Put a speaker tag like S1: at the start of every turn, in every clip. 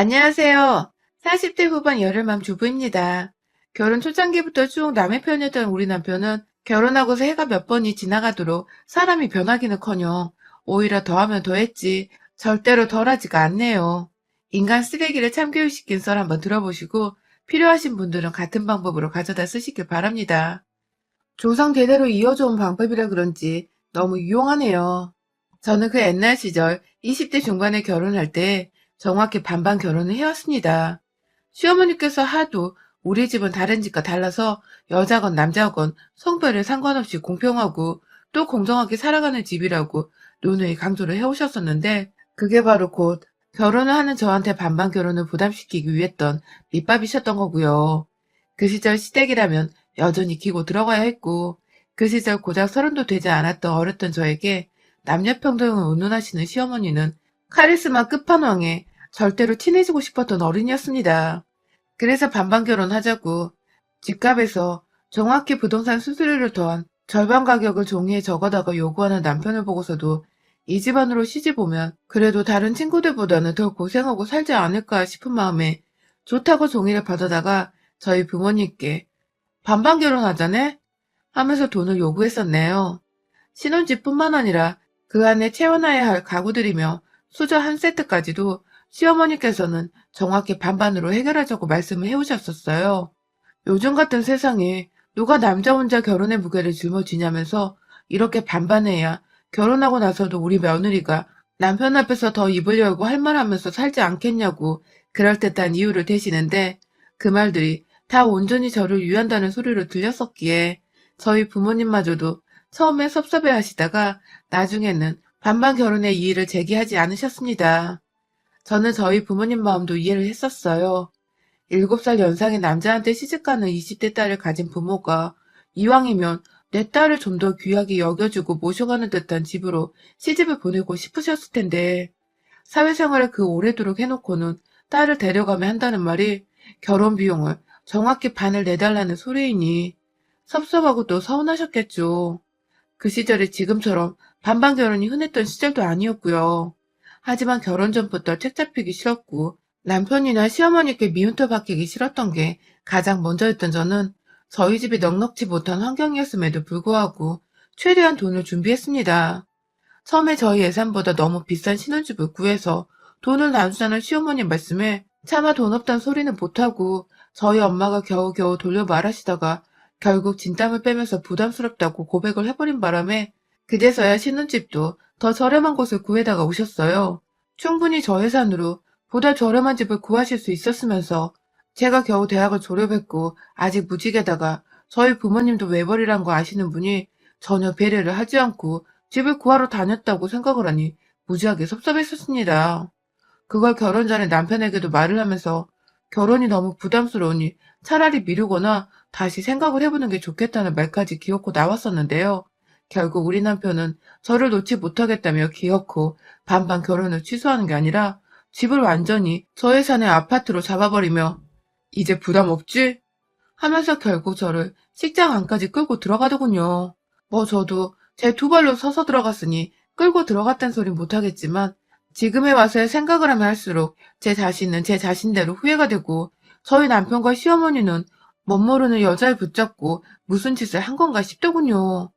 S1: 안녕하세요. 40대 후반 열혈맘 주부입니다. 결혼 초창기부터 쭉 남의 편이었던 우리 남편은 결혼하고서 해가 몇 번이 지나가도록 사람이 변하기는커녕 오히려 더하면 더했지 절대로 덜하지가 않네요. 인간 쓰레기를 참교육시킨 썰 한번 들어보시고 필요하신 분들은 같은 방법으로 가져다 쓰시길 바랍니다. 조상 대대로 이어져 온 방법이라 그런지 너무 유용하네요. 저는 그 옛날 시절 20대 중반에 결혼할 때 정확히 반반 결혼을 해왔습니다. 시어머니께서 하도 우리 집은 다른 집과 달라서 여자건 남자건 성별에 상관없이 공평하고 또 공정하게 살아가는 집이라고 누누이 강조를 해오셨었는데 그게 바로 곧 결혼을 하는 저한테 반반 결혼을 부담시키기 위했던 밑밥이셨던 거고요. 그 시절 시댁이라면 여전히 기고 들어가야 했고 그 시절 고작 서른도 되지 않았던 어렸던 저에게 남녀평등을 운운하시는 시어머니는 카리스마 끝판왕에 절대로 친해지고 싶었던 어른이었습니다. 그래서 반반 결혼하자고 집값에서 정확히 부동산 수수료를 더한 절반 가격을 종이에 적어다가 요구하는 남편을 보고서도 이 집안으로 시집 오면 그래도 다른 친구들보다는 더 고생하고 살지 않을까 싶은 마음에 좋다고 종이를 받아다가 저희 부모님께 반반 결혼하자네? 하면서 돈을 요구했었네요. 신혼집뿐만 아니라 그 안에 채워놔야 할 가구들이며 수저 한 세트까지도 시어머니께서는 정확히 반반으로 해결하자고 말씀을 해오셨었어요. 요즘 같은 세상에 누가 남자 혼자 결혼의 무게를 짊어지냐면서 이렇게 반반해야 결혼하고 나서도 우리 며느리가 남편 앞에서 더 입으려고 할 말하면서 살지 않겠냐고 그럴듯한 이유를 대시는데 그 말들이 다 온전히 저를 위한다는 소리로 들렸었기에 저희 부모님마저도 처음에 섭섭해 하시다가 나중에는 반반 결혼의 이의를 제기하지 않으셨습니다. 저는 저희 부모님 마음도 이해를 했었어요. 7살 연상의 남자한테 시집가는 20대 딸을 가진 부모가 이왕이면 내 딸을 좀 더 귀하게 여겨주고 모셔가는 듯한 집으로 시집을 보내고 싶으셨을 텐데 사회생활을 그 오래도록 해놓고는 딸을 데려가면 한다는 말이 결혼 비용을 정확히 반을 내달라는 소리이니 섭섭하고 또 서운하셨겠죠. 그 시절이 지금처럼 반반 결혼이 흔했던 시절도 아니었고요. 하지만 결혼 전부터 책 잡히기 싫었고 남편이나 시어머니께 미움터 받기기 싫었던 게 가장 먼저였던 저는 저희 집이 넉넉지 못한 환경이었음에도 불구하고 최대한 돈을 준비했습니다. 처음에 저희 예산보다 너무 비싼 신혼집을 구해서 돈을 나누자는 시어머니 말씀에 차마 돈 없단 소리는 못하고 저희 엄마가 겨우겨우 돌려 말하시다가 결국 진땀을 빼면서 부담스럽다고 고백을 해버린 바람에 그제서야 신혼집도 더 저렴한 곳을 구해다가 오셨어요. 충분히 저 예산으로 보다 저렴한 집을 구하실 수 있었으면서 제가 겨우 대학을 졸업했고 아직 무직에다가 저희 부모님도 외벌이란 거 아시는 분이 전혀 배려를 하지 않고 집을 구하러 다녔다고 생각을 하니 무지하게 섭섭했었습니다. 그걸 결혼 전에 남편에게도 말을 하면서 결혼이 너무 부담스러우니 차라리 미루거나 다시 생각을 해보는 게 좋겠다는 말까지 기어코 나왔었는데요. 결국 우리 남편은 저를 놓지 못하겠다며 기어코 반반 결혼을 취소하는 게 아니라 집을 완전히 저 예산의 아파트로 잡아버리며 이제 부담 없지? 하면서 결국 저를 식장 안까지 끌고 들어가더군요. 뭐 저도 제 두 발로 서서 들어갔으니 끌고 들어갔단 소린 못하겠지만 지금에 와서야 생각을 하면 할수록 제 자신은 제 자신대로 후회가 되고 저희 남편과 시어머니는 멋모르는 여자를 붙잡고 무슨 짓을 한 건가 싶더군요.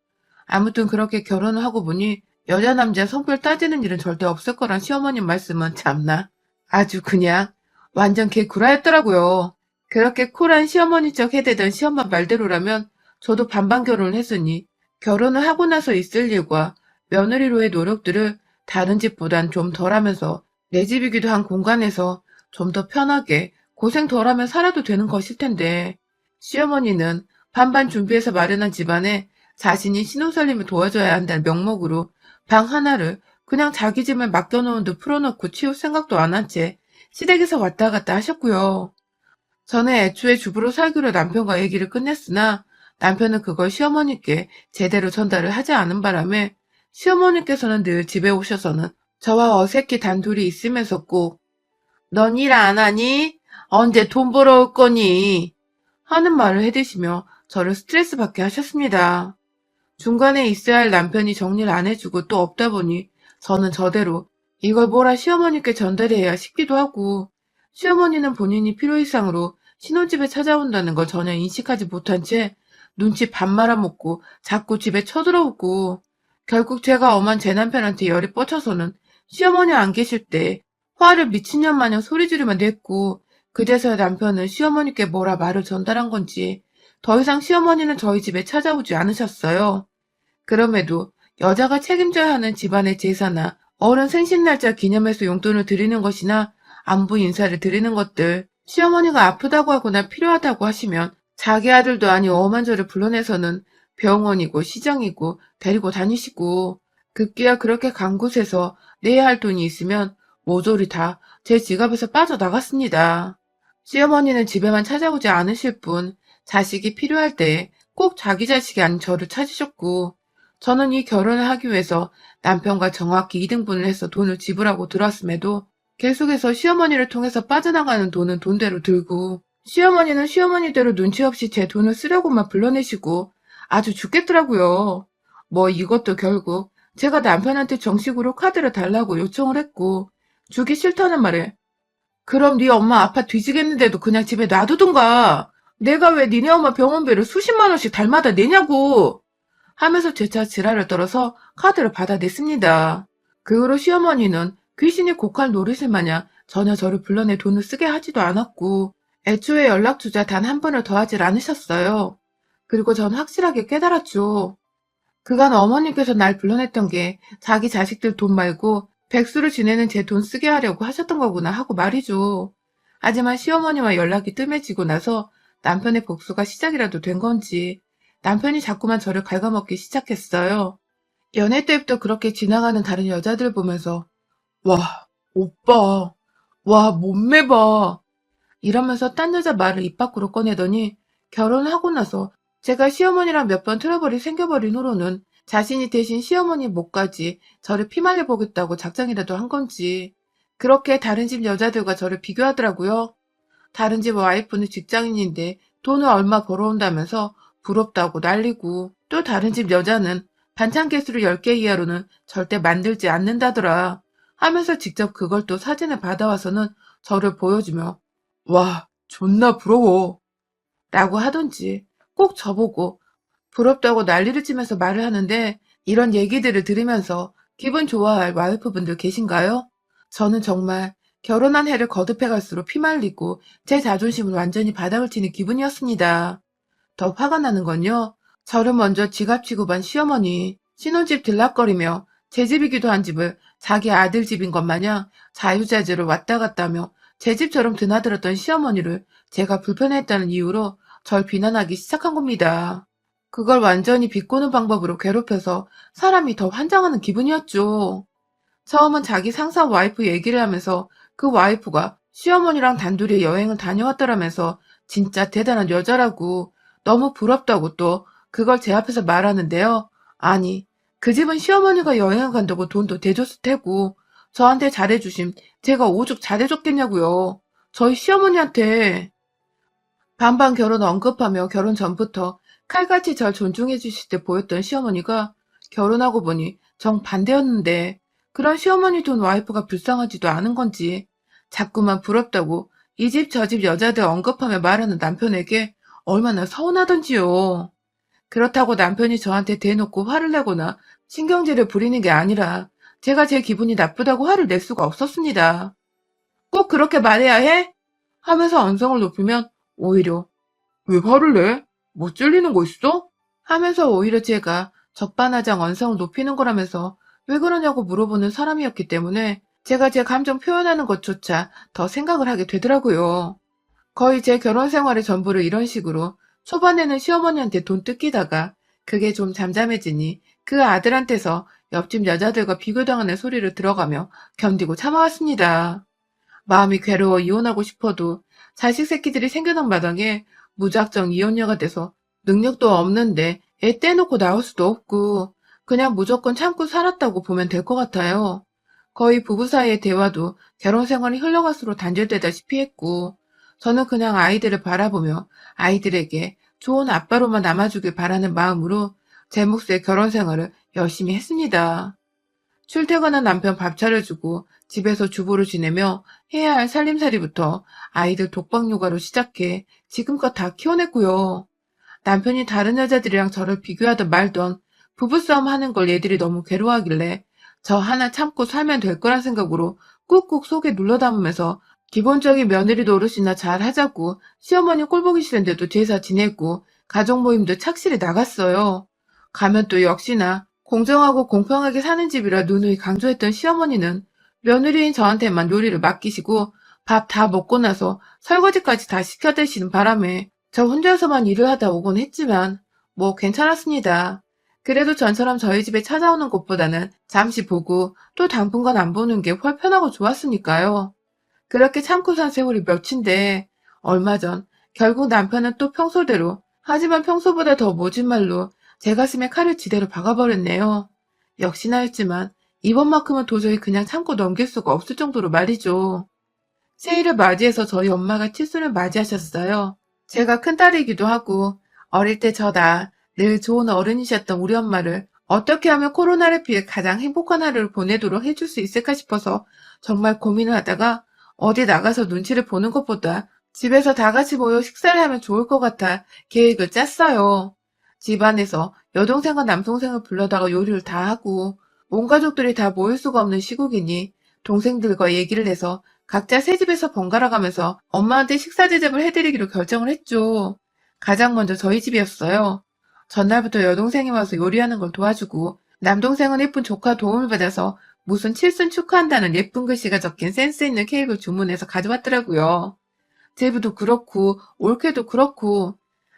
S1: 아무튼 그렇게 결혼을 하고 보니 여자 남자 성별 따지는 일은 절대 없을 거란 시어머님 말씀은 참나 아주 그냥 완전 개구라였더라고요. 그렇게 쿨한 시어머니 척 해대던 시엄마 말대로라면 저도 반반 결혼을 했으니 결혼을 하고 나서 있을 일과 며느리로의 노력들을 다른 집보단 좀 덜하면서 내 집이기도 한 공간에서 좀 더 편하게 고생 덜하면 살아도 되는 것일 텐데 시어머니는 반반 준비해서 마련한 집안에 자신이 신혼살림을 도와줘야 한다는 명목으로 방 하나를 그냥 자기 집을 맡겨놓은 듯 풀어놓고 치울 생각도 안 한 채 시댁에서 왔다 갔다 하셨고요. 저는 애초에 주부로 살기로 남편과 얘기를 끝냈으나 남편은 그걸 시어머니께 제대로 전달을 하지 않은 바람에 시어머니께서는 늘 집에 오셔서는 저와 어색히 단둘이 있으면서 꼭넌 일 안 하니? 언제 돈 벌어올 거니? 하는 말을 해대시며 저를 스트레스 받게 하셨습니다. 중간에 있어야 할 남편이 정리를 안 해주고 또 없다 보니 저는 저대로 이걸 뭐라 시어머니께 전달해야 싶기도 하고 시어머니는 본인이 필요 이상으로 신혼집에 찾아온다는 걸 전혀 인식하지 못한 채 눈치 밥 말아먹고 자꾸 집에 쳐들어오고 결국 제가 엄한 제 남편한테 열이 뻗쳐서는 시어머니 안 계실 때 화를 미친년 마냥 소리 지르며 냈고 그제서야 남편은 시어머니께 뭐라 말을 전달한 건지 더 이상 시어머니는 저희 집에 찾아오지 않으셨어요. 그럼에도 여자가 책임져야 하는 집안의 제사나 어른 생신 날짜 기념해서 용돈을 드리는 것이나 안부 인사를 드리는 것들, 시어머니가 아프다고 하거나 필요하다고 하시면 자기 아들도 아니 엄한 저를 불러내서는 병원이고 시장이고 데리고 다니시고 급기야 그렇게 간 곳에서 내야 할 돈이 있으면 모조리 다 제 지갑에서 빠져나갔습니다. 시어머니는 집에만 찾아오지 않으실 뿐 자식이 필요할 때 꼭 자기 자식이 아닌 저를 찾으셨고 저는 이 결혼을 하기 위해서 남편과 정확히 2등분을 해서 돈을 지불하고 들어왔음에도 계속해서 시어머니를 통해서 빠져나가는 돈은 돈대로 들고 시어머니는 시어머니대로 눈치 없이 제 돈을 쓰려고만 불러내시고 아주 죽겠더라고요. 뭐 이것도 결국 제가 남편한테 정식으로 카드를 달라고 요청을 했고 주기 싫다는 말에 그럼 네 엄마 아파 뒤지겠는데도 그냥 집에 놔두든가 내가 왜 니네 엄마 병원비를 수십만 원씩 달마다 내냐고 하면서 재차 지랄을 떨어서 카드를 받아냈습니다. 그 후로 시어머니는 귀신이 곡할 노릇을 마냥 전혀 저를 불러내 돈을 쓰게 하지도 않았고 애초에 연락주자 단 한 번을 더하질 않으셨어요. 그리고 전 확실하게 깨달았죠. 그간 어머님께서 날 불러냈던 게 자기 자식들 돈 말고 백수를 지내는 제 돈 쓰게 하려고 하셨던 거구나 하고 말이죠. 하지만 시어머니와 연락이 뜸해지고 나서 남편의 복수가 시작이라도 된 건지 남편이 자꾸만 저를 갉아먹기 시작했어요. 연애 때부터 그렇게 지나가는 다른 여자들 보면서 와, 오빠, 와, 몸매 봐. 이러면서 딴 여자 말을 입 밖으로 꺼내더니 결혼하고 나서 제가 시어머니랑 몇 번 트러블이 생겨버린 후로는 자신이 대신 시어머니 목까지 저를 피말려 보겠다고 작정이라도 한 건지 그렇게 다른 집 여자들과 저를 비교하더라고요. 다른 집 와이프는 직장인인데 돈을 얼마 벌어온다면서 부럽다고 난리고 또 다른 집 여자는 반찬 개수를 10개 이하로는 절대 만들지 않는다더라 하면서 직접 그걸 또 사진을 받아와서는 저를 보여주며 와 존나 부러워 라고 하던지 꼭 저보고 부럽다고 난리를 치면서 말을 하는데 이런 얘기들을 들으면서 기분 좋아할 와이프분들 계신가요? 저는 정말 결혼한 해를 거듭해 갈수록 피말리고 제 자존심은 완전히 바닥을 치는 기분이었습니다. 더 화가 나는 건요. 저를 먼저 지갑 취급한 시어머니, 신혼집 들락거리며 제 집이기도 한 집을 자기 아들 집인 것 마냥 자유자재로 왔다 갔다 하며 제 집처럼 드나들었던 시어머니를 제가 불편했다는 이유로 절 비난하기 시작한 겁니다. 그걸 완전히 비꼬는 방법으로 괴롭혀서 사람이 더 환장하는 기분이었죠. 처음은 자기 상사 와이프 얘기를 하면서 그 와이프가 시어머니랑 단둘이 여행을 다녀왔더라면서 진짜 대단한 여자라고 너무 부럽다고 또 그걸 제 앞에서 말하는데요. 아니, 그 집은 시어머니가 여행을 간다고 돈도 대줬을 테고 저한테 잘해주심 제가 오죽 잘해줬겠냐고요. 저희 시어머니한테 반반 결혼 언급하며 결혼 전부터 칼같이 절 존중해 주실 때 보였던 시어머니가 결혼하고 보니 정반대였는데 그런 시어머니 돈 와이프가 불쌍하지도 않은 건지 자꾸만 부럽다고 이 집 저 집 여자들 언급하며 말하는 남편에게 얼마나 서운하던지요. 그렇다고 남편이 저한테 대놓고 화를 내거나 신경질을 부리는 게 아니라 제가 제 기분이 나쁘다고 화를 낼 수가 없었습니다. 꼭 그렇게 말해야 해? 하면서 언성을 높이면 오히려 왜 화를 내? 뭐 찔리는 거 있어? 하면서 오히려 제가 적반하장 언성을 높이는 거라면서 왜 그러냐고 물어보는 사람이었기 때문에 제가 제 감정 표현하는 것조차 더 생각을 하게 되더라고요. 거의 제 결혼 생활의 전부를 이런 식으로 초반에는 시어머니한테 돈 뜯기다가 그게 좀 잠잠해지니 그 아들한테서 옆집 여자들과 비교당하는 소리를 들어가며 견디고 참아왔습니다. 마음이 괴로워 이혼하고 싶어도 자식 새끼들이 생겨난 마당에 무작정 이혼녀가 돼서 능력도 없는데 애 떼놓고 나올 수도 없고 그냥 무조건 참고 살았다고 보면 될 것 같아요. 거의 부부 사이의 대화도 결혼 생활이 흘러갈수록 단절되다시피 했고 저는 그냥 아이들을 바라보며 아이들에게 좋은 아빠로만 남아주길 바라는 마음으로 제 몫의 결혼 생활을 열심히 했습니다. 출퇴근한 남편 밥 차려주고 집에서 주부로 지내며 해야 할 살림살이부터 아이들 독박 육아로 시작해 지금껏 다 키워냈고요. 남편이 다른 여자들이랑 저를 비교하던 말던 부부싸움 하는 걸 얘들이 너무 괴로워하길래 저 하나 참고 살면 될 거란 생각으로 꾹꾹 속에 눌러 담으면서 기본적인 며느리 노릇이나 잘 하자고 시어머니 꼴보기 싫은데도 제사 지냈고 가족 모임도 착실히 나갔어요. 가면 또 역시나 공정하고 공평하게 사는 집이라 누누이 강조했던 시어머니는 며느리인 저한테만 요리를 맡기시고 밥 다 먹고 나서 설거지까지 다 시켜드시는 바람에 저 혼자서만 일을 하다 오곤 했지만 뭐 괜찮았습니다. 그래도 전처럼 저희 집에 찾아오는 것보다는 잠시 보고 또 당분간 안 보는 게 훨 편하고 좋았으니까요. 그렇게 참고 산 세월이 몇인데 얼마 전 결국 남편은 또 평소대로 하지만 평소보다 더 모진 말로 제 가슴에 칼을 지대로 박아버렸네요. 역시나 했지만 이번만큼은 도저히 그냥 참고 넘길 수가 없을 정도로 말이죠. 새해를 맞이해서 저희 엄마가 칠순을 맞이하셨어요. 제가 큰딸이기도 하고 어릴 때 저다 늘 좋은 어른이셨던 우리 엄마를 어떻게 하면 코로나를 피해 가장 행복한 하루를 보내도록 해줄 수 있을까 싶어서 정말 고민을 하다가 어디 나가서 눈치를 보는 것보다 집에서 다 같이 모여 식사를 하면 좋을 것 같아 계획을 짰어요. 집안에서 여동생과 남동생을 불러다가 요리를 다 하고 온 가족들이 다 모일 수가 없는 시국이니 동생들과 얘기를 해서 각자 새 집에서 번갈아 가면서 엄마한테 식사 대접을 해드리기로 결정을 했죠. 가장 먼저 저희 집이었어요. 전날부터 여동생이 와서 요리하는 걸 도와주고 남동생은 예쁜 조카 도움을 받아서 무슨 칠순 축하한다는 예쁜 글씨가 적힌 센스 있는 케이크를 주문해서 가져왔더라고요. 제부도 그렇고 올케도 그렇고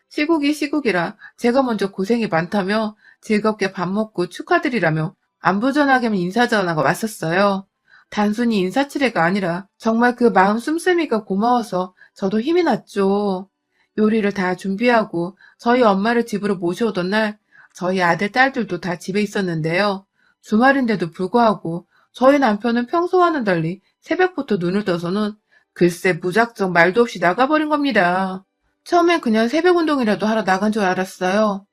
S1: 시국이 시국이라 제가 먼저 고생이 많다며 즐겁게 밥 먹고 축하드리라며 안부전하게만 인사 전화가 왔었어요. 단순히 인사치레가 아니라 정말 그 마음 씀씀이가 고마워서 저도 힘이 났죠. 요리를 다 준비하고 저희 엄마를 집으로 모셔오던 날 저희 아들, 딸들도 다 집에 있었는데요. 주말인데도 불구하고 저희 남편은 평소와는 달리 새벽부터 눈을 떠서는 글쎄 무작정 말도 없이 나가버린 겁니다. 처음엔 그냥 새벽 운동이라도 하러 나간 줄 알았어요.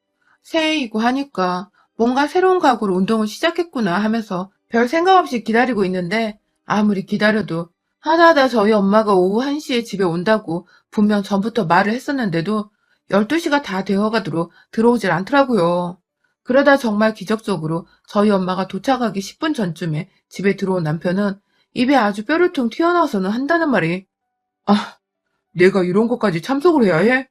S1: 새해이고 하니까 뭔가 새로운 각오로 운동을 시작했구나 하면서 별 생각 없이 기다리고 있는데 아무리 기다려도 하다하다 저희 엄마가 오후 1시에 집에 온다고 분명 전부터 말을 했었는데도 12시가 다 되어가도록 들어오질 않더라고요. 그러다 정말 기적적으로 저희 엄마가 도착하기 10분 전쯤에 집에 들어온 남편은 입에 아주 뼈를 통 튀어나와서는 한다는 말이 아, 내가 이런 것까지 참석을 해야 해?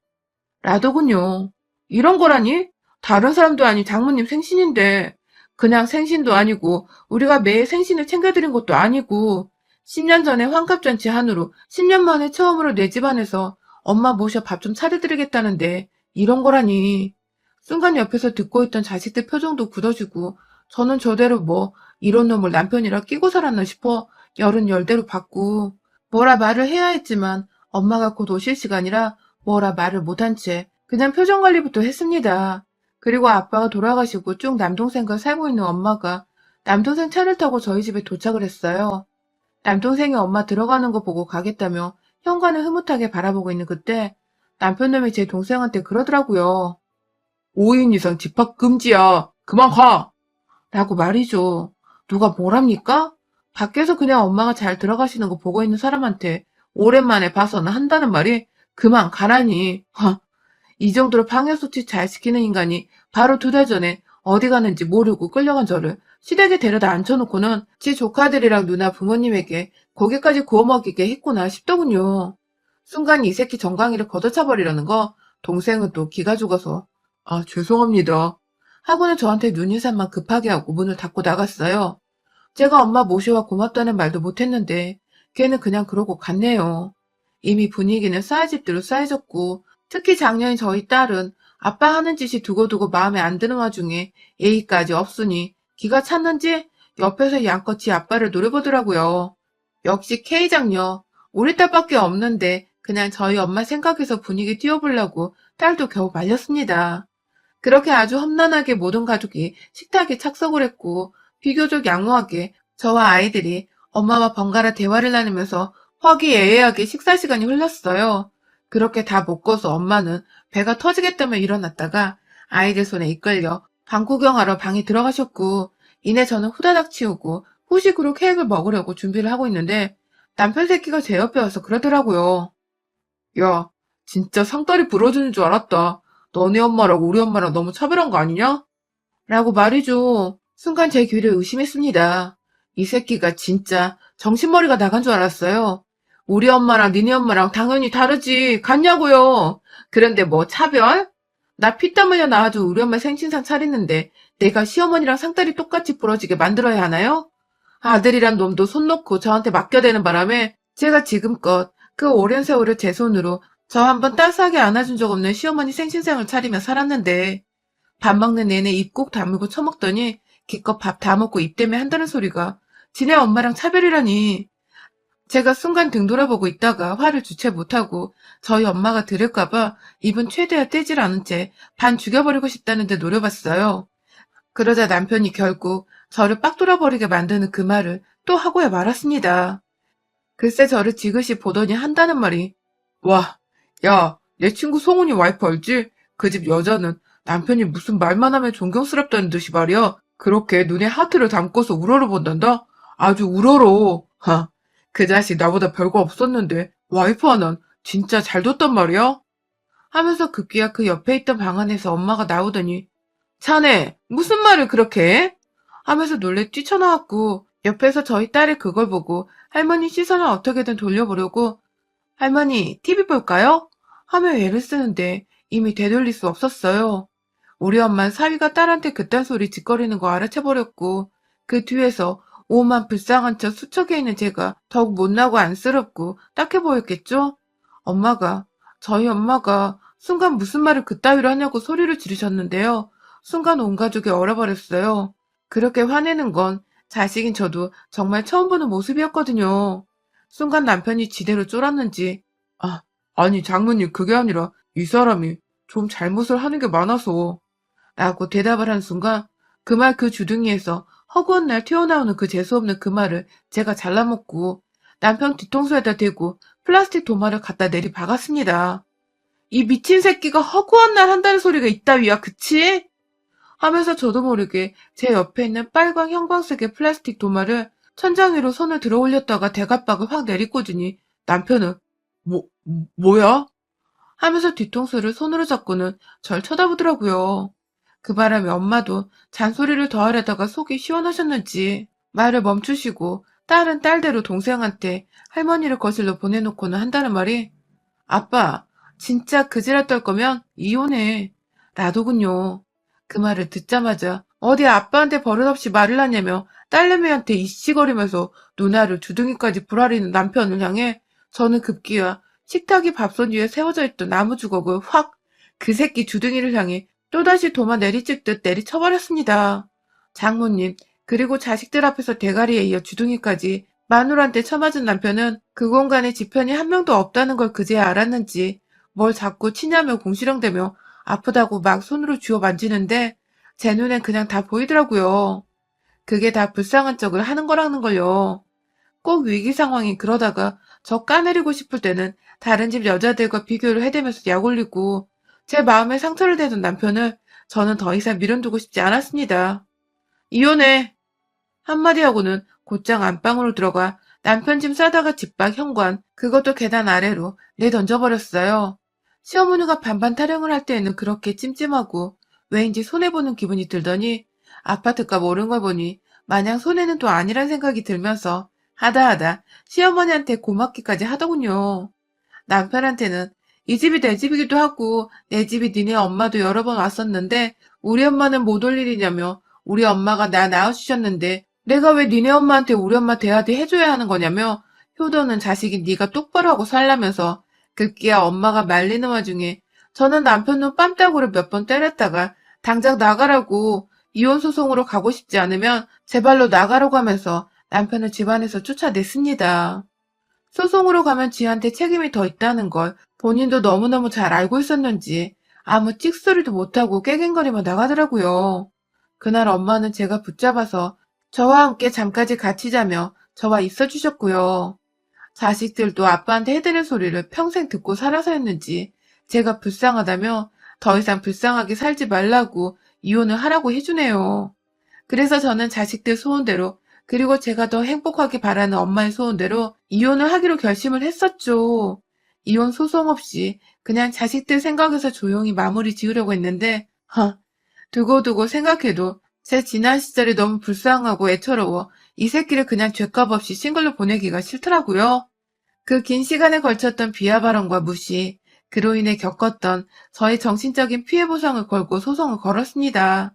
S1: 라더군요. 이런 거라니? 다른 사람도 아닌 장모님 생신인데 그냥 생신도 아니고 우리가 매일 생신을 챙겨드린 것도 아니고 10년 전에 환갑잔치 한우로 10년 만에 처음으로 내 집안에서 엄마 모셔 밥 좀 차려드리겠다는데 이런 거라니. 순간 옆에서 듣고 있던 자식들 표정도 굳어지고 저는 저대로 뭐 이런 놈을 남편이라 끼고 살았나 싶어 열은 열대로 받고 뭐라 말을 해야 했지만 엄마가 곧 오실 시간이라 뭐라 말을 못한 채 그냥 표정 관리부터 했습니다. 그리고 아빠가 돌아가시고 쭉 남동생과 살고 있는 엄마가 남동생 차를 타고 저희 집에 도착을 했어요. 남동생이 엄마 들어가는 거 보고 가겠다며 현관을 흐뭇하게 바라보고 있는 그때 남편놈이 제 동생한테 그러더라고요. 5인 이상 집합 금지야. 그만 가! 라고 말이죠. 누가 뭐랍니까? 밖에서 그냥 엄마가 잘 들어가시는 거 보고 있는 사람한테 오랜만에 봐서는 한다는 말이 그만 가라니. 하, 이 정도로 방역수칙 잘 지키는 인간이 바로 두 달 전에 어디 가는지 모르고 끌려간 저를 시댁에 데려다 앉혀놓고는 지 조카들이랑 누나 부모님에게 고기까지 구워 먹이게 했구나 싶더군요. 순간 이 새끼 정강이를 걷어차버리려는 거 동생은 또 기가 죽어서 아 죄송합니다 하고는 저한테 눈인사만 급하게 하고 문을 닫고 나갔어요. 제가 엄마 모시와 고맙다는 말도 못했는데 걔는 그냥 그러고 갔네요. 이미 분위기는 쌓여집대로 쌓여졌고 특히 작년에 저희 딸은 아빠 하는 짓이 두고두고 마음에 안 드는 와중에 예의까지 없으니 기가 찼는지 옆에서 양껏 지 아빠를 노려보더라고요. 역시 K장녀. 우리 딸밖에 없는데 그냥 저희 엄마 생각해서 분위기 띄워보려고 딸도 겨우 말렸습니다. 그렇게 아주 험난하게 모든 가족이 식탁에 착석을 했고 비교적 양호하게 저와 아이들이 엄마와 번갈아 대화를 나누면서 화기애애하게 식사 시간이 흘렀어요. 그렇게 다 먹고서 엄마는 배가 터지겠다며 일어났다가 아이들 손에 이끌려 방 구경하러 방에 들어가셨고 이내 저는 후다닥 치우고 후식으로 케이크를 먹으려고 준비를 하고 있는데 남편 새끼가 제 옆에 와서 그러더라고요. 야, 진짜 상다리 부러지는 줄 알았다. 너네 엄마랑 우리 엄마랑 너무 차별한 거 아니냐? 라고 말이죠. 순간 제 귀를 의심했습니다. 이 새끼가 진짜 정신머리가 나간 줄 알았어요. 우리 엄마랑 니네 엄마랑 당연히 다르지. 같냐고요. 그런데 뭐 차별? 나 피땀 흘려 나와도 우리 엄마 생신상 차리는데 내가 시어머니랑 상다리 똑같이 부러지게 만들어야 하나요? 아들이란 놈도 손 놓고 저한테 맡겨대는 바람에 제가 지금껏 그 오랜 세월을 제 손으로 저 한 번 따스하게 안아준 적 없는 시어머니 생신상을 차리며 살았는데 밥 먹는 내내 입 꼭 다물고 처먹더니 기껏 밥 다 먹고 입 때문에 한다는 소리가 지네 엄마랑 차별이라니. 제가 순간 등 돌아보고 있다가 화를 주체 못하고 저희 엄마가 들을까봐 입은 최대한 떼질 않은 채 반 죽여버리고 싶다는데 노려봤어요. 그러자 남편이 결국 저를 빡 돌아버리게 만드는 그 말을 또 하고야 말았습니다. 글쎄 저를 지그시 보더니 한다는 말이 와, 야, 내 친구 송은이 와이프 알지? 그 집 여자는 남편이 무슨 말만 하면 존경스럽다는 듯이 말이야. 그렇게 눈에 하트를 담고서 우러러 본단다? 아주 우러러. 하, 그 자식 나보다 별거 없었는데 와이프 하나는 진짜 잘 뒀단 말이야? 하면서 급기야 그 옆에 있던 방 안에서 엄마가 나오더니 자네 무슨 말을 그렇게 해? 하면서 놀래 뛰쳐나왔고 옆에서 저희 딸이 그걸 보고 할머니 시선을 어떻게든 돌려보려고 할머니 TV 볼까요? 하며 애를 쓰는데 이미 되돌릴 수 없었어요. 우리 엄만 사위가 딸한테 그딴 소리 짓거리는 거 알아채버렸고 그 뒤에서 오만 불쌍한 척 수척에 있는 제가 더욱 못나고 안쓰럽고 딱해 보였겠죠? 엄마가 저희 엄마가 순간 무슨 말을 그따위로 하냐고 소리를 지르셨는데요. 순간 온 가족이 얼어버렸어요. 그렇게 화내는 건 자식인 저도 정말 처음 보는 모습이었거든요. 순간 남편이 지대로 쫄았는지 아, 아니 장모님 그게 아니라 이 사람이 좀 잘못을 하는 게 많아서 라고 대답을 한 순간 그말그 주둥이에서 허구한 날 튀어나오는 그 재수없는 그 말을 제가 잘라먹고 남편 뒤통수에다 대고 플라스틱 도마를 갖다 내리 박았습니다. 이 미친 새끼가 허구한 날 한다는 소리가 있다위야, 그치? 하면서 저도 모르게 제 옆에 있는 빨강 형광색의 플라스틱 도마를 천장 위로 손을 들어 올렸다가 대갑박을 확 내리꽂으니 남편은 뭐, 뭐야? 하면서 뒤통수를 손으로 잡고는 절 쳐다보더라고요. 그 바람에 엄마도 잔소리를 더하려다가 속이 시원하셨는지 말을 멈추시고 딸은 딸대로 동생한테 할머니를 거실로 보내놓고는 한다는 말이 아빠 진짜 그지랄 떨 거면 이혼해 라더군요. 그 말을 듣자마자 어디 아빠한테 버릇없이 말을 하냐며 딸내미한테 이씨거리면서 누나를 주둥이까지 불아리는 남편을 향해 저는 급기야 식탁이 밥솥 위에 세워져 있던 나무 주걱을 확 그 새끼 주둥이를 향해 또다시 도마 내리찍듯 내리쳐버렸습니다. 장모님 그리고 자식들 앞에서 대가리에 이어 주둥이까지 마누라한테 쳐맞은 남편은 그 공간에 지편이 한 명도 없다는 걸 그제야 알았는지 뭘 자꾸 치냐며 공시렁대며 아프다고 막 손으로 쥐어 만지는데 제 눈엔 그냥 다 보이더라고요. 그게 다 불쌍한 척을 하는 거라는 걸요. 꼭 위기 상황이 그러다가 저 까내리고 싶을 때는 다른 집 여자들과 비교를 해대면서 약 올리고 제 마음에 상처를 대던 남편을 저는 더 이상 미련두고 싶지 않았습니다. 이혼해! 한마디 하고는 곧장 안방으로 들어가 남편 짐 싸다가 집 밖 현관, 그것도 계단 아래로 내던져버렸어요. 시어머니가 반반 타령을 할 때에는 그렇게 찜찜하고 왜인지 손해보는 기분이 들더니 아파트값 오른 걸 보니 마냥 손해는 또 아니란 생각이 들면서 하다하다 시어머니한테 고맙기까지 하더군요. 남편한테는 이 집이 내 집이기도 하고 내 집이 니네 엄마도 여러 번 왔었는데 우리 엄마는 못 올 일이냐며 우리 엄마가 나 낳아주셨는데 내가 왜 니네 엄마한테 우리 엄마 대하대 해줘야 하는 거냐며 효도는 자식이 네가 똑바로 하고 살라면서 급기야 엄마가 말리는 와중에 저는 남편 눈 빰따구를 몇 번 때렸다가 당장 나가라고 이혼 소송으로 가고 싶지 않으면 제 발로 나가라고 하면서 남편을 집안에서 쫓아냈습니다. 소송으로 가면 지한테 책임이 더 있다는 걸 본인도 너무너무 잘 알고 있었는지 아무 찍소리도 못하고 깨갱거리며 나가더라고요. 그날 엄마는 제가 붙잡아서 저와 함께 잠까지 같이 자며 저와 있어 주셨고요. 자식들도 아빠한테 해드는 소리를 평생 듣고 살아서였는지 제가 불쌍하다며 더 이상 불쌍하게 살지 말라고 이혼을 하라고 해주네요. 그래서 저는 자식들 소원대로 그리고 제가 더 행복하게 바라는 엄마의 소원대로 이혼을 하기로 결심을 했었죠. 이혼 소송 없이 그냥 자식들 생각해서 조용히 마무리 지으려고 했는데, 허, 두고두고 생각해도 제 지난 시절이 너무 불쌍하고 애처로워 이 새끼를 그냥 죄값 없이 싱글로 보내기가 싫더라고요. 그 긴 시간에 걸쳤던 비하 발언과 무시, 그로 인해 겪었던 저의 정신적인 피해 보상을 걸고 소송을 걸었습니다.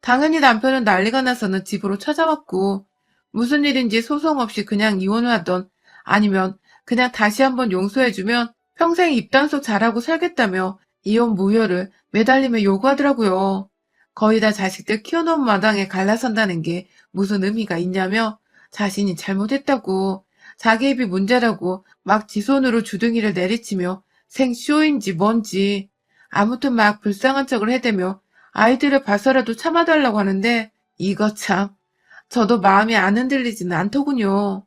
S1: 당연히 남편은 난리가 나서는 집으로 찾아왔고, 무슨 일인지 소송 없이 그냥 이혼을 하던, 아니면 그냥 다시 한번 용서해주면 평생 입단속 잘하고 살겠다며 이혼 무효를 매달리며 요구하더라고요. 거의 다 자식들 키워놓은 마당에 갈라선다는 게 무슨 의미가 있냐며 자신이 잘못했다고 자기 입이 문제라고 막 지 손으로 주둥이를 내리치며 생쇼인지 뭔지 아무튼 막 불쌍한 척을 해대며 아이들을 봐서라도 참아달라고 하는데 이거 참 저도 마음이 안 흔들리지는 않더군요.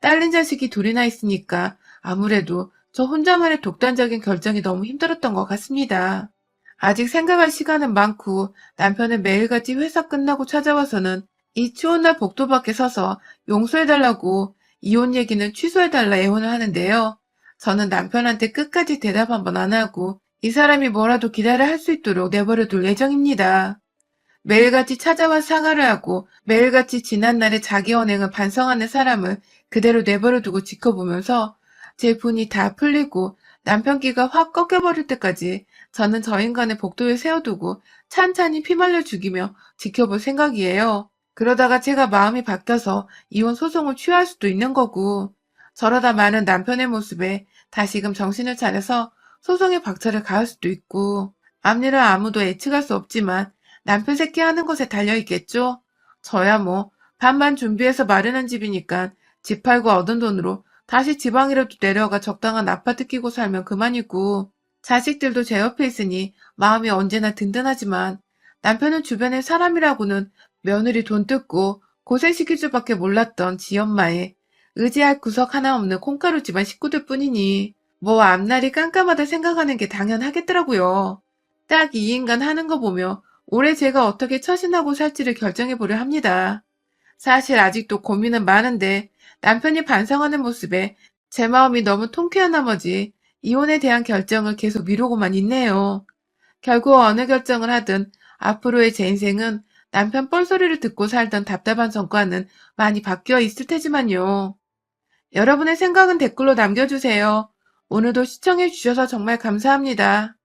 S1: 딸린 자식이 둘이나 있으니까 아무래도 저 혼자만의 독단적인 결정이 너무 힘들었던 것 같습니다. 아직 생각할 시간은 많고 남편은 매일같이 회사 끝나고 찾아와서는 이 추운 날 복도 밖에 서서 용서해달라고 이혼 얘기는 취소해달라 애원을 하는데요. 저는 남편한테 끝까지 대답 한번 안 하고 이 사람이 뭐라도 기다려 할 수 있도록 내버려 둘 예정입니다. 매일같이 찾아와 사과를 하고 매일같이 지난날의 자기 언행을 반성하는 사람을 그대로 내버려 두고 지켜보면서 제 분이 다 풀리고 남편 끼가 확 꺾여버릴 때까지 저는 저 인간의 복도에 세워두고 찬찬히 피말려 죽이며 지켜볼 생각이에요. 그러다가 제가 마음이 바뀌어서 이혼 소송을 취할 수도 있는 거고 저러다 많은 남편의 모습에 다시금 정신을 차려서 소송의 박차를 가할 수도 있고 앞일을 아무도 예측할 수 없지만 남편 새끼 하는 것에 달려있겠죠? 저야 뭐 반만 준비해서 마련한 집이니까 집 팔고 얻은 돈으로 다시 지방이라도 내려가 적당한 아파트 끼고 살면 그만이고 자식들도 제 옆에 있으니 마음이 언제나 든든하지만 남편은 주변에 사람이라고는 며느리 돈 뜯고 고생시킬 줄밖에 몰랐던 지엄마의 의지할 구석 하나 없는 콩가루 집안 식구들 뿐이니 뭐 앞날이 깜깜하다 생각하는 게 당연하겠더라고요. 딱 이 인간 하는 거 보며 올해 제가 어떻게 처신하고 살지를 결정해보려 합니다. 사실 아직도 고민은 많은데 남편이 반성하는 모습에 제 마음이 너무 통쾌한 나머지 이혼에 대한 결정을 계속 미루고만 있네요. 결국 어느 결정을 하든 앞으로의 제 인생은 남편 뻘소리를 듣고 살던 답답한 성과는 많이 바뀌어 있을 테지만요. 여러분의 생각은 댓글로 남겨주세요. 오늘도 시청해주셔서 정말 감사합니다.